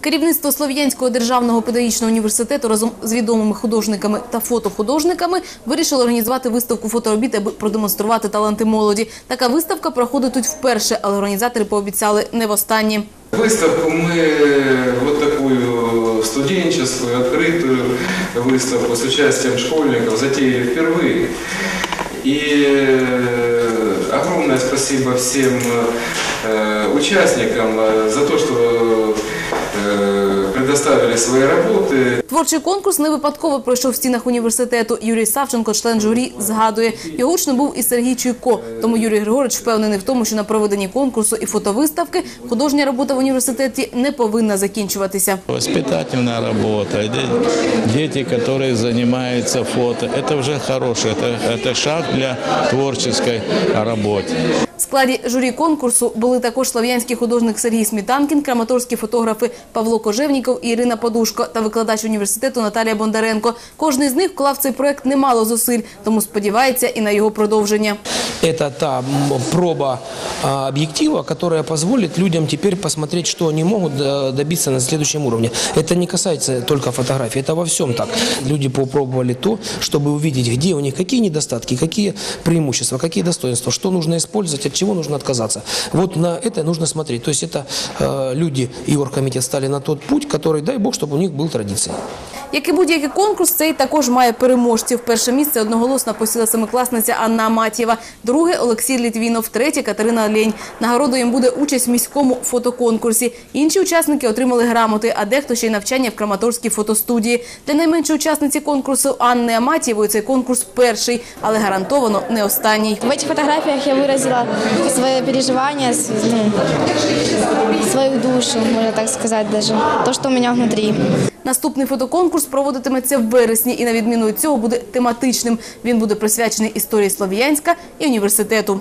Керівництво Слов'янського державного педагогічного університету разом з відомими художниками та фотохудожниками вирішили організувати виставку фоторобіт, аби продемонструвати таланти молоді. Така виставка проходить тут вперше, але організатори пообіцяли не востаннє. Выставку мы вот такую студенческую, открытую выставку с участием школьников затеяли впервые. И э, огромное спасибо всем э, участникам э, за то, что э, предоставили свои работы. Творчий конкурс не випадково пройшов в стінах університету. Юрій Савченко, член журі, згадує, його учнем був і Сергій Чуйко. Тому Юрій Григорович впевнений в тому, що на проведенні конкурсу і фотовиставки художня робота в університеті не повинна закінчуватися. Воспитательная работа, де- дети, которые занимаются фото, это уже хорошее, это, это шаг для творческой работы. В складі журі конкурсу були також слов'янський художник Сергій Смітанкін, краматорські фотографи Павло Кожевніков і Ірина Подушко та викладач університету Наталія Бондаренко. Кожний з них вклав цей проект немало зусиль, тому сподівається і на його продовження. Это та проба а, объектива, которая позволит людям теперь посмотреть, что они могут э, добиться на следующем уровне. Это не касается только фотографий, это во всем так. Люди попробовали то, чтобы увидеть, где у них какие недостатки, какие преимущества, какие достоинства, что нужно использовать, от чего нужно отказаться. Вот на это нужно смотреть. То есть это э, люди и оргкомитет стали на тот путь, который, дай бог, чтобы у них был традицией. Як і будь-який конкурс, цей також має переможців. Перше місце одноголосно посіла семикласниця Анна Аматєва, друге – Олексій Літвінов, третє – Катерина Лень. Нагородою їм буде участь в міському фотоконкурсі. Інші учасники отримали грамоти, а дехто ще й навчання в Краматорській фотостудії. Для найменшої учасниці конкурсу Анни Аматєвої цей конкурс перший, але гарантовано не останній. В этих фотографиях я выразила свои переживания, с- ну, свою душу, можно так сказать даже, то, что у меня внутри. Наступний фотоконкурс проводитиметься в вересні і на відміну від цього буде тематичним. Він буде присвячений історії Слов'янська і університету.